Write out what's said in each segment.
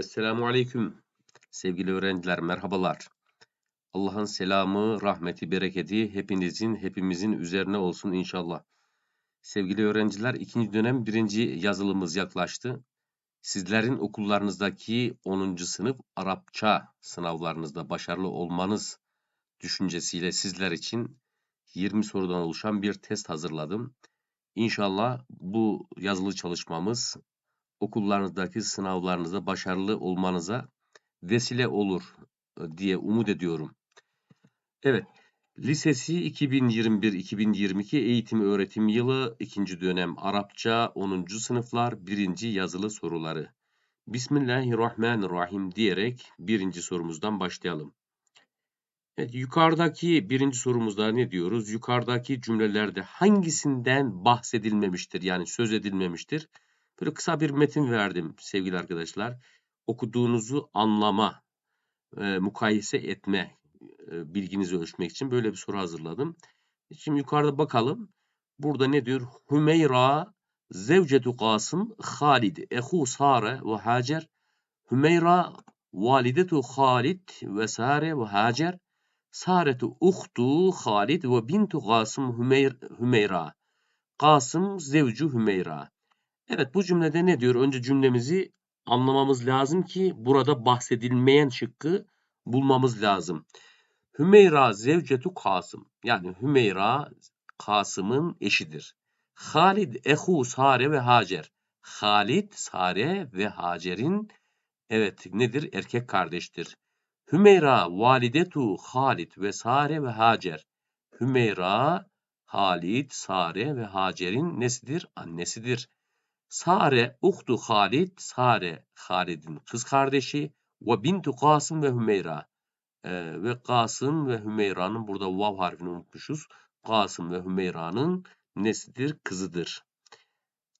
Esselamu Aleyküm. Sevgili öğrenciler, merhabalar. Allah'ın selamı, rahmeti, bereketi hepinizin, hepimizin üzerine olsun inşallah. Sevgili öğrenciler, ikinci dönem birinci yazılımız yaklaştı. Sizlerin okullarınızdaki 10. sınıf Arapça sınavlarınızda başarılı olmanız düşüncesiyle sizler için 20 sorudan oluşan bir test hazırladım. İnşallah bu yazılı çalışmamız okullarınızdaki sınavlarınızda başarılı olmanıza vesile olur e, diye umut ediyorum. Evet, lisesi 2021-2022 eğitim öğretim yılı 2. dönem Arapça 10. sınıflar 1. yazılı soruları. Bismillahirrahmanirrahim diyerek birinci sorumuzdan başlayalım. Evet, yukarıdaki birinci sorumuzda ne diyoruz? Yukarıdaki cümlelerde hangisinden bahsedilmemiştir? Yani söz edilmemiştir. Böyle kısa bir metin verdim sevgili arkadaşlar. Okuduğunuzu anlama, e, mukayese etme e, bilginizi ölçmek için böyle bir soru hazırladım. Şimdi yukarıda bakalım. Burada ne diyor? Hümeyra zevcetu Kasım Halid ehu Sare ve Hacer. Hümeyra validetu Halid ve Sare ve Hacer. Saretu uhtu Halid ve bintu Kasım Hümeyr, Hümeyra. Kasım zevcu Hümeyra. Evet bu cümlede ne diyor? Önce cümlemizi anlamamız lazım ki burada bahsedilmeyen şıkkı bulmamız lazım. Hümeyra zevcetu Kasım. Yani Hümeyra Kasım'ın eşidir. Halid ehu Sare ve Hacer. Halid, Sare ve Hacer'in evet nedir? Erkek kardeştir. Hümeyra validetu Halid ve Sare ve Hacer. Hümeyra, Halid, Sare ve Hacer'in nesidir? Annesidir. Sare uhtu Halid, Sare Halid'in kız kardeşi ve bintu Kasım ve Hümeyra. Ee, ve Kasım ve Hümeyra'nın burada vav harfini unutmuşuz. Kasım ve Hümeyra'nın nesidir? Kızıdır.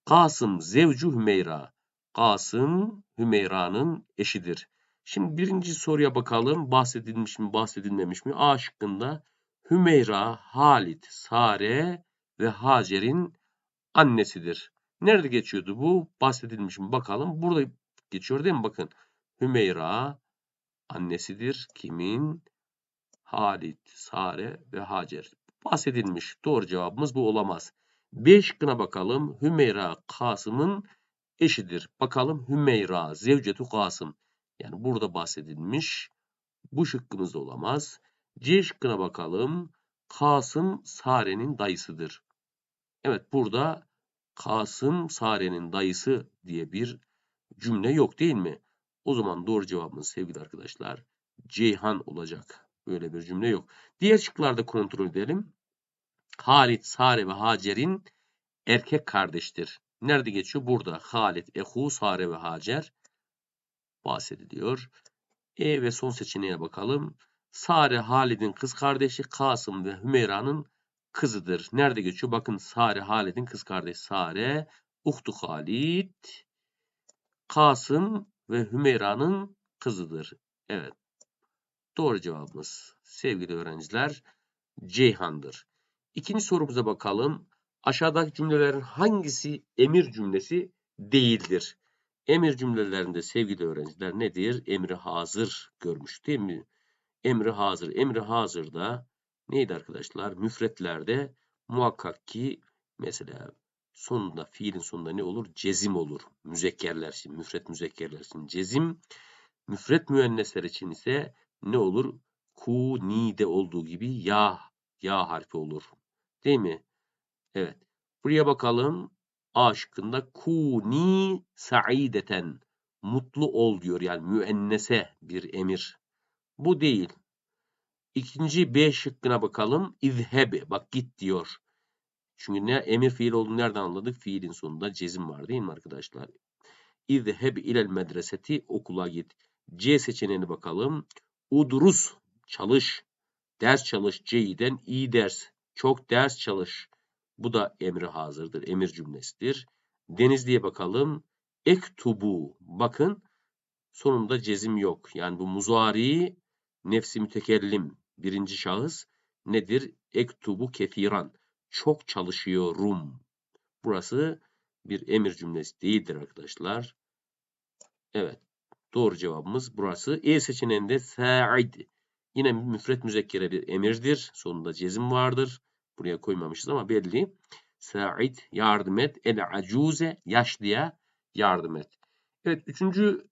Kasım zevcu Hümeyra. Kasım Hümeyra'nın eşidir. Şimdi birinci soruya bakalım. Bahsedilmiş mi, bahsedilmemiş mi? A şıkkında Hümeyra, Halit, Sare ve Hacer'in annesidir. Nerede geçiyordu bu? Bahsedilmiş mi? Bakalım. Burada geçiyor değil mi? Bakın. Hümeyra annesidir. Kimin? Halit, Sare ve Hacer. Bahsedilmiş. Doğru cevabımız bu olamaz. B şıkkına bakalım. Hümeyra Kasım'ın eşidir. Bakalım Hümeyra zevcetu Kasım. Yani burada bahsedilmiş. Bu şıkkımız da olamaz. C şıkkına bakalım. Kasım Sare'nin dayısıdır. Evet burada Kasım Sare'nin dayısı diye bir cümle yok değil mi? O zaman doğru cevabımız sevgili arkadaşlar Ceyhan olacak. Böyle bir cümle yok. Diğer şıklarda kontrol edelim. Halit, Sare ve Hacer'in erkek kardeştir. Nerede geçiyor? Burada. Halit, Ehu, Sare ve Hacer bahsediliyor. E ve son seçeneğe bakalım. Sare Halid'in kız kardeşi, Kasım ve Hümeyra'nın kızıdır. Nerede geçiyor? Bakın Sare Halid'in kız kardeşi Sare, Uhtu Halid, Kasım ve Hümeyra'nın kızıdır. Evet. Doğru cevabımız sevgili öğrenciler Ceyhan'dır. İkinci sorumuza bakalım. Aşağıdaki cümlelerin hangisi emir cümlesi değildir? Emir cümlelerinde sevgili öğrenciler nedir? Emri hazır görmüş değil mi? Emri hazır. Emri hazırda neydi arkadaşlar? Müfretlerde muhakkak ki mesela sonunda fiilin sonunda ne olur? Cezim olur. Müzekkerler için, müfret müzekkerler için cezim. Müfret müennesler için ise ne olur? Ku, ni'de olduğu gibi ya, ya harfi olur. Değil mi? Evet. Buraya bakalım. A şıkkında kuni saideten mutlu ol diyor. Yani müennese bir emir. Bu değil. İkinci B şıkkına bakalım. İzheb. Bak git diyor. Çünkü ne emir fiil olduğunu nereden anladık? Fiilin sonunda cezim var değil mi arkadaşlar? İzheb ilel medreseti okula git. C seçeneğine bakalım. Udrus çalış. Ders çalış. C'den iyi ders. Çok ders çalış. Bu da emri hazırdır. Emir cümlesidir. Denizli'ye bakalım. Ektubu. Bakın sonunda cezim yok. Yani bu muzari nefsi mütekellim birinci şahıs nedir? Ektubu kefiran. Çok çalışıyorum. Burası bir emir cümlesi değildir arkadaşlar. Evet. Doğru cevabımız burası. E seçeneğinde sa'id. Yine müfret müzekkere bir emirdir. Sonunda cezim vardır. Buraya koymamışız ama belli. Sa'id yardım et. El acuze yaşlıya yardım et. Evet üçüncü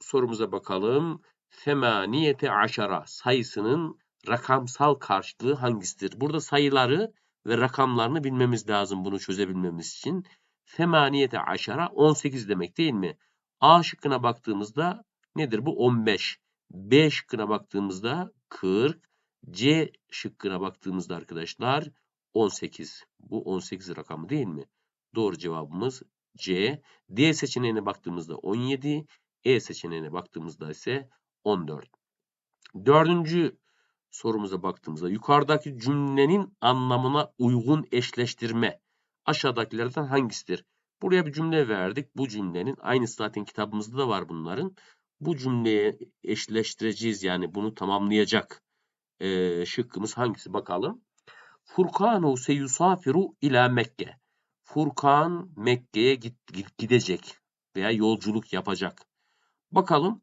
sorumuza bakalım. Femaniyete aşara sayısının rakamsal karşılığı hangisidir? Burada sayıları ve rakamlarını bilmemiz lazım bunu çözebilmemiz için. Femaniyete aşara 18 demek değil mi? A şıkkına baktığımızda nedir bu? 15. B şıkkına baktığımızda 40. C şıkkına baktığımızda arkadaşlar 18. Bu 18 rakamı değil mi? Doğru cevabımız C. D seçeneğine baktığımızda 17. E seçeneğine baktığımızda ise 14. Dördüncü sorumuza baktığımızda yukarıdaki cümlenin anlamına uygun eşleştirme aşağıdakilerden hangisidir? Buraya bir cümle verdik. Bu cümlenin aynısı zaten kitabımızda da var bunların. Bu cümleye eşleştireceğiz yani bunu tamamlayacak e, şıkkımız hangisi bakalım. Furkanu seyusafiru ila Mekke. Furkan Mekke'ye gidecek veya yolculuk yapacak. Bakalım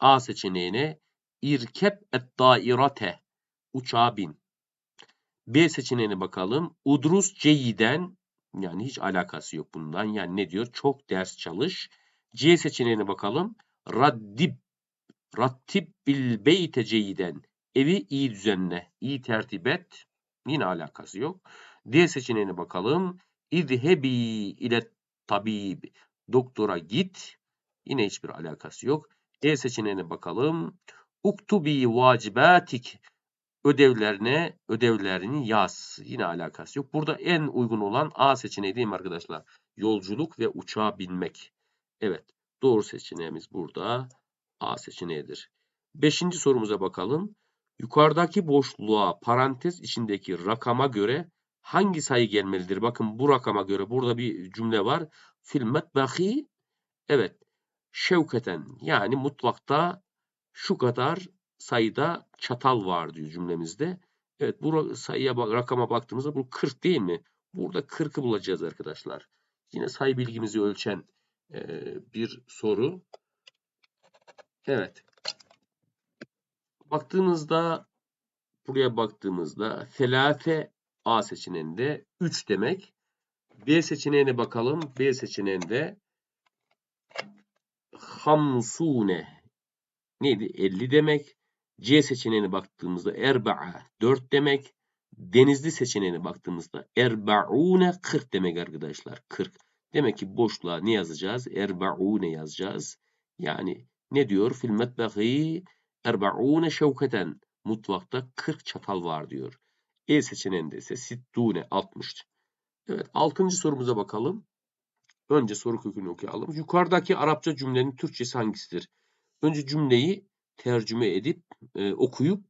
A seçeneğine irkep et dairate uçağa bin. B seçeneğine bakalım. Udrus ceyiden yani hiç alakası yok bundan. Yani ne diyor? Çok ders çalış. C seçeneğine bakalım. Raddib rattib bil beyte ceyiden. Evi iyi düzenle, iyi tertip et. Yine alakası yok. D seçeneğine bakalım. İzhebi ile tabib. Doktora git. Yine hiçbir alakası yok. E seçeneğine bakalım. Uktubi vacibatik ödevlerine ödevlerini yaz. Yine alakası yok. Burada en uygun olan A seçeneği değil mi arkadaşlar? Yolculuk ve uçağa binmek. Evet. Doğru seçeneğimiz burada A seçeneğidir. Beşinci sorumuza bakalım. Yukarıdaki boşluğa parantez içindeki rakama göre hangi sayı gelmelidir? Bakın bu rakama göre burada bir cümle var. Filmet bahi evet şevketen yani mutlakta şu kadar sayıda çatal var diyor cümlemizde. Evet bu sayıya bak, rakama baktığımızda bu 40 değil mi? Burada 40'ı bulacağız arkadaşlar. Yine sayı bilgimizi ölçen e, bir soru. Evet. Baktığımızda buraya baktığımızda felate A seçeneğinde 3 demek. B seçeneğine bakalım. B seçeneğinde hamsune neydi? 50 demek. C seçeneğine baktığımızda erba'a 4 demek. Denizli seçeneğine baktığımızda erba'une 40 demek arkadaşlar. 40. Demek ki boşluğa ne yazacağız? Erba'une yazacağız. Yani ne diyor? Fil metbehi erba'une şevketen. Mutfakta 40 çatal var diyor. E seçeneğinde ise sittune 60. Evet 6. sorumuza bakalım. Önce soru kökünü okuyalım. Yukarıdaki Arapça cümlenin Türkçesi hangisidir? Önce cümleyi tercüme edip e, okuyup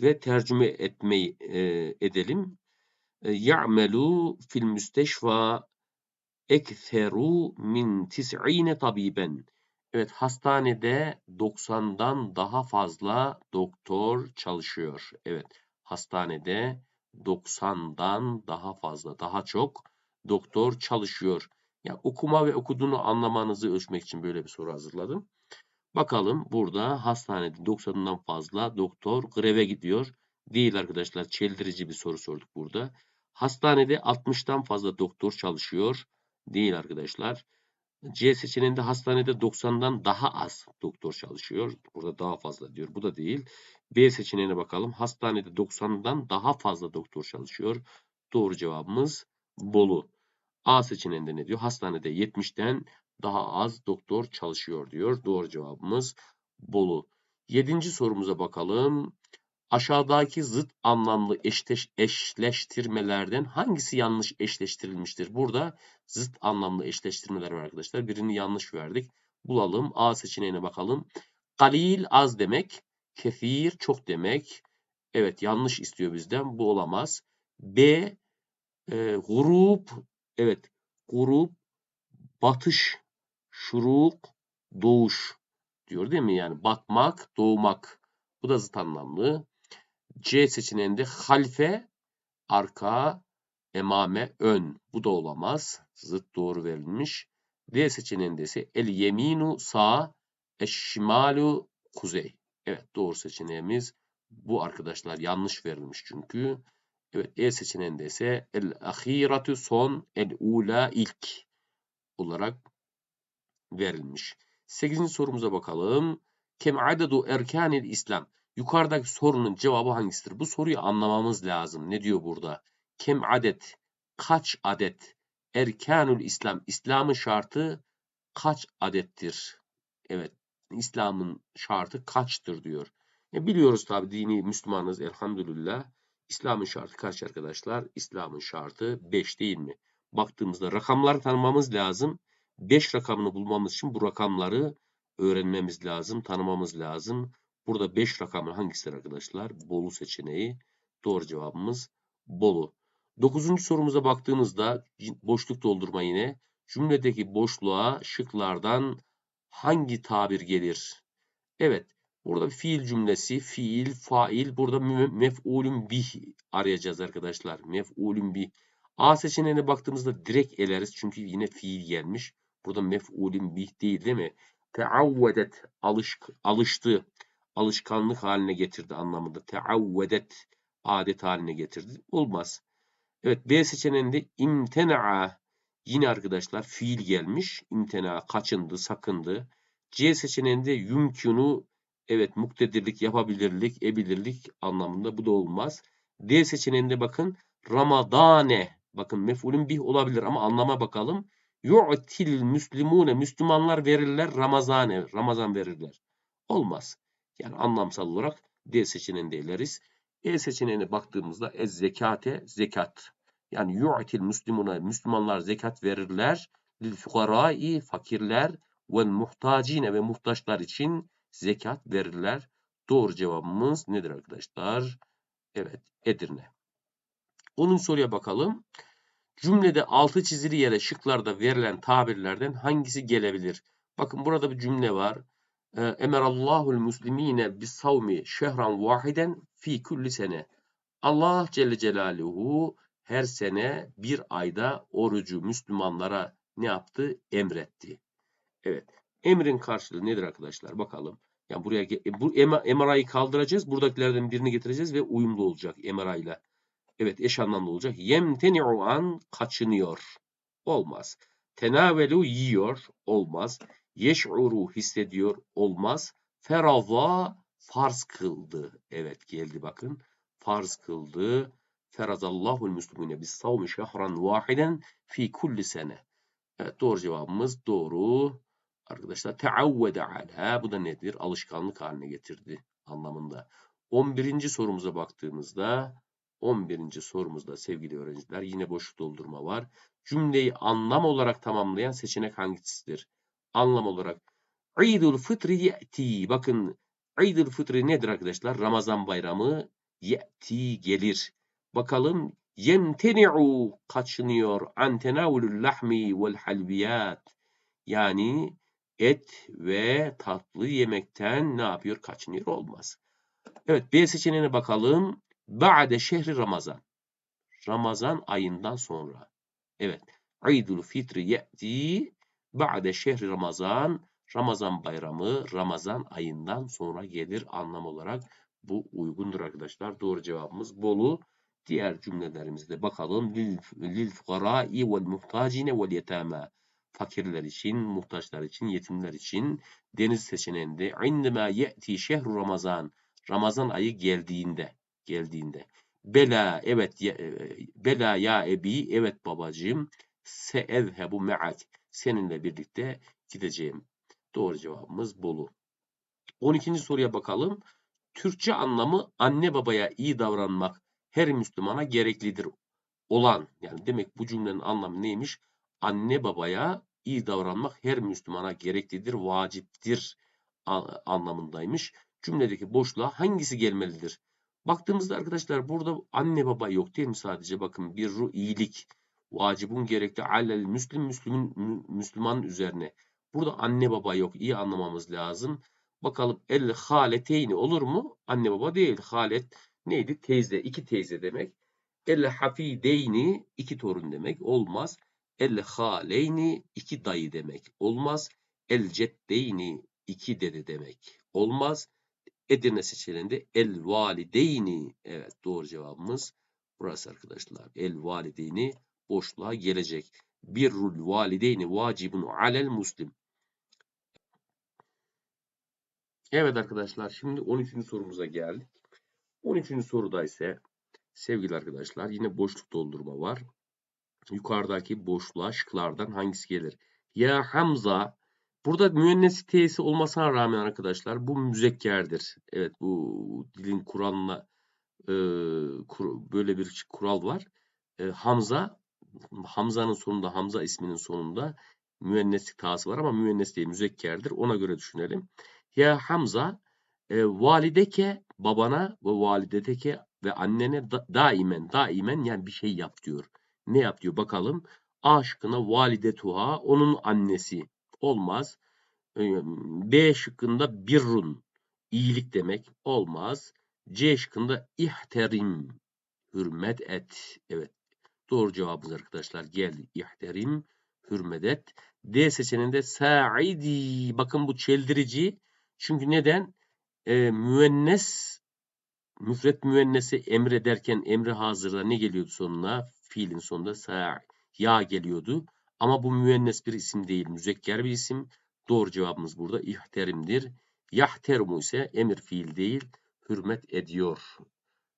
ve tercüme etmeyi e, edelim. E, Ya'melu fil müsteşfa ekseru min tis'ine tabiben. Evet hastanede 90'dan daha fazla doktor çalışıyor. Evet hastanede 90'dan daha fazla daha çok doktor çalışıyor. Ya okuma ve okuduğunu anlamanızı ölçmek için böyle bir soru hazırladım. Bakalım burada hastanede 90'dan fazla doktor greve gidiyor. Değil arkadaşlar çeldirici bir soru sorduk burada. Hastanede 60'tan fazla doktor çalışıyor. Değil arkadaşlar. C seçeneğinde hastanede 90'dan daha az doktor çalışıyor. Burada daha fazla diyor. Bu da değil. B seçeneğine bakalım. Hastanede 90'dan daha fazla doktor çalışıyor. Doğru cevabımız Bolu. A seçeneğinde ne diyor? Hastanede 70'ten daha az doktor çalışıyor diyor. Doğru cevabımız Bolu. Yedinci sorumuza bakalım. Aşağıdaki zıt anlamlı eşleş, eşleştirmelerden hangisi yanlış eşleştirilmiştir? Burada zıt anlamlı eşleştirmeler var arkadaşlar. Birini yanlış verdik. Bulalım. A seçeneğine bakalım. Kalil az demek. Kefir çok demek. Evet yanlış istiyor bizden. Bu olamaz. B e, grup evet grup batış şuruk, doğuş diyor değil mi? Yani batmak, doğmak. Bu da zıt anlamlı. C seçeneğinde halfe, arka, emame, ön. Bu da olamaz. Zıt doğru verilmiş. D seçeneğinde ise el yeminu sağ, Eşşimalu kuzey. Evet doğru seçeneğimiz bu arkadaşlar yanlış verilmiş çünkü. Evet E seçeneğinde ise el ahiratu son el ula ilk olarak verilmiş. 8. sorumuza bakalım. Kem adedu erkanil İslam. Yukarıdaki sorunun cevabı hangisidir? Bu soruyu anlamamız lazım. Ne diyor burada? Kem adet kaç adet erkanul İslam İslam'ın şartı kaç adettir? Evet İslam'ın şartı kaçtır diyor. E biliyoruz tabi dini Müslümanız elhamdülillah. İslam'ın şartı kaç arkadaşlar? İslam'ın şartı 5 değil mi? Baktığımızda rakamları tanımamız lazım. 5 rakamını bulmamız için bu rakamları öğrenmemiz lazım, tanımamız lazım. Burada 5 rakamı hangisidir arkadaşlar? Bolu seçeneği. Doğru cevabımız Bolu. Dokuzuncu sorumuza baktığımızda boşluk doldurma yine. Cümledeki boşluğa şıklardan hangi tabir gelir? Evet. Burada fiil cümlesi, fiil, fail. Burada mef'ulün bih arayacağız arkadaşlar. Mef'ulün bih. A seçeneğine baktığımızda direkt eleriz. Çünkü yine fiil gelmiş. Burada mef'ulün bih değil değil mi? Teavvedet alışk, alıştı. Alışkanlık haline getirdi anlamında. Teavvedet adet haline getirdi. Olmaz. Evet B seçeneğinde imtena'a yine arkadaşlar fiil gelmiş. İmtena kaçındı, sakındı. C seçeneğinde yumkunu evet muktedirlik, yapabilirlik, ebilirlik anlamında bu da olmaz. D seçeneğinde bakın Ramadane bakın mef'ulün bih olabilir ama anlama bakalım. Yu'til müslimune Müslümanlar verirler Ramazane Ramazan verirler. Olmaz. Yani anlamsal olarak D seçeneğinde ileriz. E seçeneğine baktığımızda ez zekate zekat. Yani yu'til müslimuna Müslümanlar zekat verirler. Lil fukarai fakirler ve muhtacine ve muhtaçlar için zekat verirler. Doğru cevabımız nedir arkadaşlar? Evet Edirne. Onun soruya bakalım. Cümlede altı çizili yere şıklarda verilen tabirlerden hangisi gelebilir? Bakın burada bir cümle var. Ee, Emerallahul muslimine bis savmi şehran vahiden fi kulli sene. Allah Celle Celaluhu her sene bir ayda orucu Müslümanlara ne yaptı? Emretti. Evet. Emrin karşılığı nedir arkadaşlar? Bakalım. Yani buraya bu emarayı kaldıracağız. Buradakilerden birini getireceğiz ve uyumlu olacak emarayla. Evet eş anlamlı olacak. Yemteni'u an kaçınıyor. Olmaz. Tenavelu yiyor. Olmaz. Yeş'uru hissediyor. Olmaz. Ferava farz kıldı. Evet geldi bakın. Farz kıldı. Ferazallahul müslümine bis savmi şehran vahiden fi kulli sene. Evet doğru cevabımız doğru. Arkadaşlar teavvede ala bu da nedir? Alışkanlık haline getirdi anlamında. 11. sorumuza baktığımızda 11. sorumuzda sevgili öğrenciler yine boşluk doldurma var. Cümleyi anlam olarak tamamlayan seçenek hangisidir? Anlam olarak İdul fıtri ye'ti. Bakın İdul fıtri nedir arkadaşlar? Ramazan bayramı ye'ti gelir. Bakalım yemteni'u kaçınıyor an tenavulul lahmi vel halbiyat. Yani et ve tatlı yemekten ne yapıyor? Kaçınıyor olmaz. Evet B seçeneğine bakalım. Ba'de şehri Ramazan. Ramazan ayından sonra. Evet. İdul fitri ye'ti ba'de şehri Ramazan. Ramazan bayramı Ramazan ayından sonra gelir anlam olarak. Bu uygundur arkadaşlar. Doğru cevabımız Bolu. Diğer cümlelerimizde bakalım. Lil, lil fukarai vel muhtacine vel yetama. Fakirler için, muhtaçlar için, yetimler için deniz seçeneğinde indema ye'ti şehru Ramazan. Ramazan ayı geldiğinde geldiğinde. Bela evet ya, e, bela ya ebi evet babacığım se evhebu me'ak seninle birlikte gideceğim. Doğru cevabımız Bolu. 12. soruya bakalım. Türkçe anlamı anne babaya iyi davranmak her Müslümana gereklidir olan. Yani demek bu cümlenin anlamı neymiş? Anne babaya iyi davranmak her Müslümana gereklidir, vaciptir anlamındaymış. Cümledeki boşluğa hangisi gelmelidir? Baktığımızda arkadaşlar burada anne baba yok değil mi sadece? Bakın bir ruh iyilik. Vacibun gerekli alel müslim müslümün Müslüman üzerine. Burada anne baba yok. İyi anlamamız lazım. Bakalım el haleteyni olur mu? Anne baba değil. Halet neydi? Teyze. iki teyze demek. El hafideyni iki torun demek. Olmaz. El haleyni iki dayı demek. Olmaz. El ceddeyni iki dede demek. Olmaz. Edirne seçeneğinde el valideyni. Evet doğru cevabımız burası arkadaşlar. El valideyni boşluğa gelecek. Birrul valideyni vacibun alel muslim. Evet arkadaşlar şimdi 13. sorumuza geldik. 13. soruda ise sevgili arkadaşlar yine boşluk doldurma var. Yukarıdaki boşluğa şıklardan hangisi gelir? Ya Hamza burada müennes t'si olmasına rağmen arkadaşlar bu müzekkerdir. Evet bu dilin kuralına e, kur, böyle bir kural var. E, Hamza Hamza'nın sonunda Hamza isminin sonunda müenneslik ta'sı var ama müennes değil müzekkerdir. Ona göre düşünelim. Ya Hamza e, valideke babana ve valideteke ve annene da, daimen daimen yani bir şey yap diyor. Ne yap diyor bakalım. A şıkkına validetuha onun annesi olmaz. E, B şıkkında birrun iyilik demek olmaz. C şıkkında ihterim hürmet et. Evet doğru cevabımız arkadaşlar geldi. İhterim hürmet et. D seçeneğinde sa'idi bakın bu çeldirici çünkü neden? E, müennes müfret müennesi emrederken emri hazırda ne geliyordu sonuna? Fiilin sonunda sa ya geliyordu. Ama bu müennes bir isim değil, müzekker bir isim. Doğru cevabımız burada ihterimdir. Yahterumu ise emir fiil değil, hürmet ediyor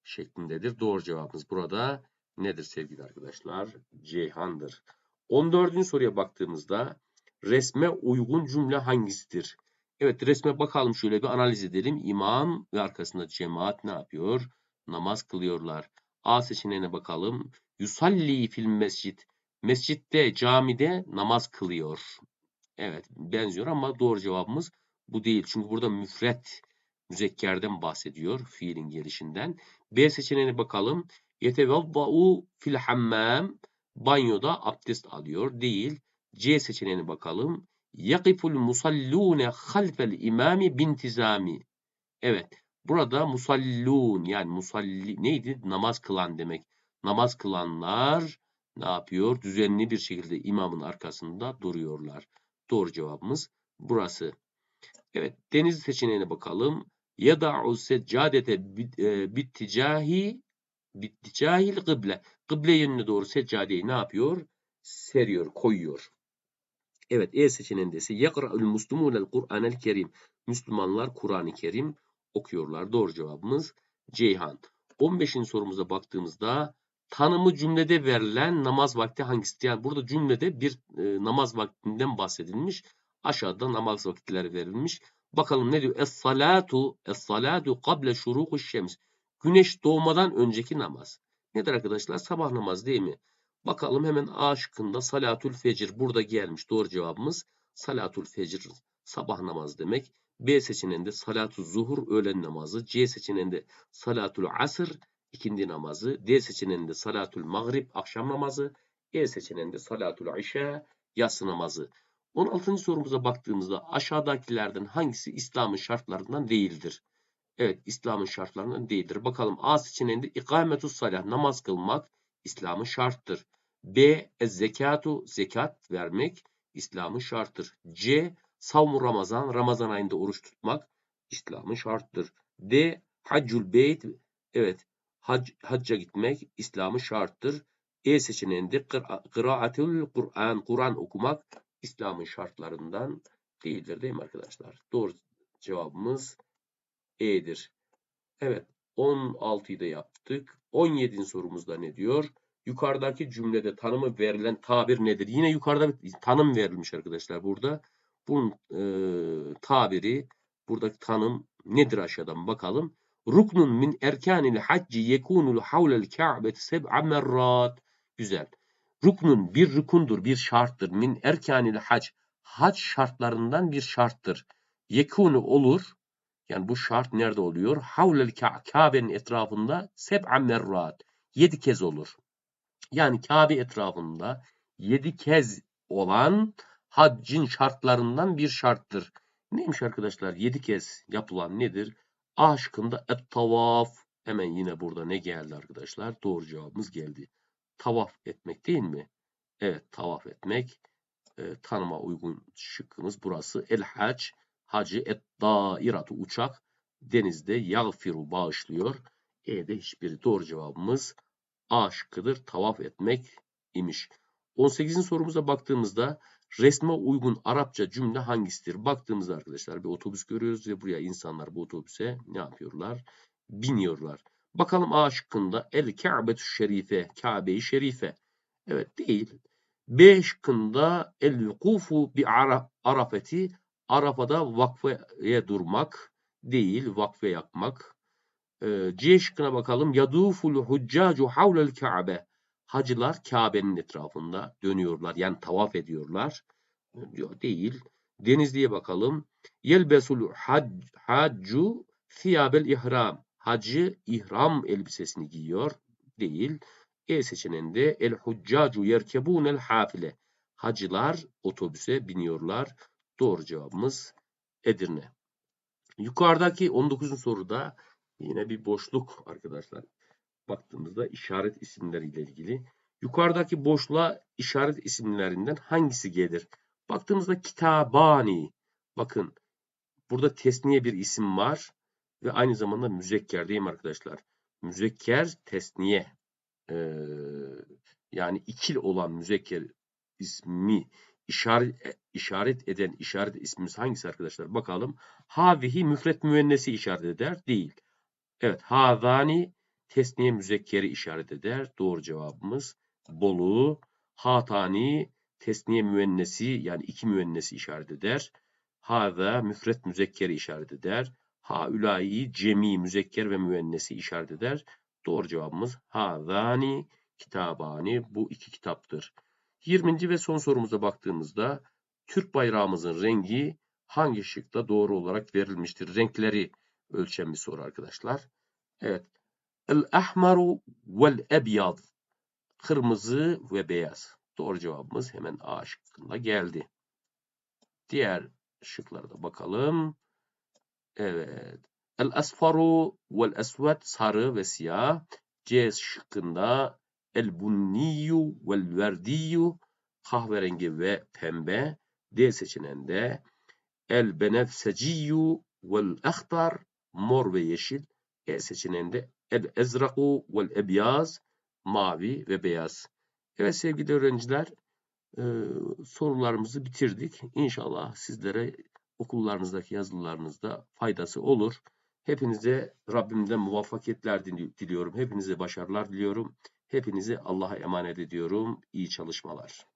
şeklindedir. Doğru cevabımız burada nedir sevgili arkadaşlar? Ceyhan'dır. 14. soruya baktığımızda resme uygun cümle hangisidir? Evet resme bakalım şöyle bir analiz edelim. İmam ve arkasında cemaat ne yapıyor? Namaz kılıyorlar. A seçeneğine bakalım. Yusalli fil mescid. Mescitte, camide namaz kılıyor. Evet benziyor ama doğru cevabımız bu değil. Çünkü burada müfret müzekkerden bahsediyor fiilin gelişinden. B seçeneğine bakalım. Yetevadda'u fil hammam. Banyoda abdest alıyor. Değil. C seçeneğine bakalım. Yakiful musallune halfel imami bintizami. Evet. Burada musallun yani musalli neydi? Namaz kılan demek. Namaz kılanlar ne yapıyor? Düzenli bir şekilde imamın arkasında duruyorlar. Doğru cevabımız burası. Evet. Deniz seçeneğine bakalım. Yada'u seccadete e, bitticahi bitticahil kıble. Kıble yönüne doğru seccadeyi ne yapıyor? Seriyor, koyuyor. Evet E seçeneğinde ise yakra'ul muslimunel Kur'anel kerim. Müslümanlar Kur'an-ı Kerim okuyorlar. Doğru cevabımız Ceyhan. 15. sorumuza baktığımızda tanımı cümlede verilen namaz vakti hangisidir? Yani burada cümlede bir e, namaz vaktinden bahsedilmiş. Aşağıda namaz vakitleri verilmiş. Bakalım ne diyor? Es-salatu es-salatu kable şurukuş şems. Güneş doğmadan önceki namaz. Nedir arkadaşlar? Sabah namaz değil mi? Bakalım hemen A şıkkında salatül fecir burada gelmiş. Doğru cevabımız salatül fecir sabah namazı demek. B seçeneğinde salatü zuhur öğlen namazı. C seçeneğinde salatül asr ikindi namazı. D seçeneğinde salatül mağrib akşam namazı. E seçeneğinde salatül işe yatsı namazı. 16. sorumuza baktığımızda aşağıdakilerden hangisi İslam'ın şartlarından değildir? Evet İslam'ın şartlarından değildir. Bakalım A seçeneğinde ikametus salah namaz kılmak İslam'ın şarttır. B. Zekatu zekat vermek İslam'ın şarttır. C. Savmu Ramazan Ramazan ayında oruç tutmak İslam'ın şarttır. D. Haccul Beyt evet hac, hacca gitmek İslam'ın şarttır. E seçeneğinde kıraatul Kur'an Kur'an okumak İslam'ın şartlarından değildir değil mi arkadaşlar? Doğru cevabımız E'dir. Evet 16'yı da yaptık. 17. sorumuzda ne diyor? Yukarıdaki cümlede tanımı verilen tabir nedir? Yine yukarıda bir tanım verilmiş arkadaşlar burada. Bunun e, tabiri, buradaki tanım nedir aşağıdan bakalım. Ruknun min erkanil hacci yekunul havlel ka'beti seb'a merrat. Güzel. Ruknun bir rukundur, bir şarttır. Min erkanil hac. Hac şartlarından bir şarttır. Yekunu olur. Yani bu şart nerede oluyor? Havlel Kabe'nin etrafında seb'a merrat. Yedi kez olur. Yani Kabe etrafında yedi kez olan haccın şartlarından bir şarttır. Neymiş arkadaşlar? Yedi kez yapılan nedir? A şıkkında et tavaf. Hemen yine burada ne geldi arkadaşlar? Doğru cevabımız geldi. Tavaf etmek değil mi? Evet tavaf etmek. E, tanıma uygun şıkkımız burası. El hac Hacı et dairatu uçak. Denizde yağfiru bağışlıyor. E'de hiçbiri doğru cevabımız A şıkkıdır. Tavaf etmek imiş. 18. sorumuza baktığımızda resme uygun Arapça cümle hangisidir? Baktığımızda arkadaşlar bir otobüs görüyoruz ve buraya insanlar bu otobüse ne yapıyorlar? Biniyorlar. Bakalım A şıkkında El Ka'betü Şerife, Kabe-i Şerife. Evet değil. B şıkkında El Vukufu bi Ara- Arafeti, Arafa'da vakfeye durmak değil, vakfe yapmak. Ee, C şıkkına bakalım. Yaduful huccacu havlel Ka'be. Hacılar Kabe'nin etrafında dönüyorlar. Yani tavaf ediyorlar. Diyor, değil. Denizli'ye bakalım. Yelbesul hac, haccu thiyabel ihram. Hacı ihram elbisesini giyiyor. Değil. E seçeneğinde el huccacu yerkebunel hafile. Hacılar otobüse biniyorlar. Doğru cevabımız Edirne. Yukarıdaki 19. soruda yine bir boşluk arkadaşlar. Baktığımızda işaret isimleriyle ilgili. Yukarıdaki boşluğa işaret isimlerinden hangisi gelir? Baktığımızda kitabani. Bakın burada tesniye bir isim var ve aynı zamanda müzekker değil mi arkadaşlar? Müzekker tesniye. Ee, yani ikil olan müzekker ismi işaret işaret eden işaret ismimiz hangisi arkadaşlar? Bakalım. Havihi müfret müennesi işaret eder. Değil. Evet. Havani tesniye müzekkeri işaret eder. Doğru cevabımız Bolu. Hatani tesniye müennesi yani iki müennesi işaret eder. Hâzâ müfret müzekkeri işaret eder. Haülâi cemi müzekker ve müennesi işaret eder. Doğru cevabımız hâzâni kitabani bu iki kitaptır. 20. ve son sorumuza baktığımızda Türk bayrağımızın rengi hangi şıkta doğru olarak verilmiştir? Renkleri ölçen bir soru arkadaşlar. Evet. El-ahmaru vel-ebyad. Kırmızı ve beyaz. Doğru cevabımız hemen A şıkkında geldi. Diğer şıklara da bakalım. Evet. El-asfaru vel-esved sarı ve siyah. C şıkkında el-bunniyu vel-verdiyyu kahverengi ve pembe. D seçeneğinde el-benefseciyyu vel-ahtar mor ve yeşil. E seçeneğinde el-ezraku vel-ebyaz mavi ve beyaz. Evet sevgili öğrenciler sorularımızı bitirdik. İnşallah sizlere okullarınızdaki yazılarınızda faydası olur. Hepinize Rabbimden muvaffakiyetler diliyorum. Hepinize başarılar diliyorum. Hepinizi Allah'a emanet ediyorum. İyi çalışmalar.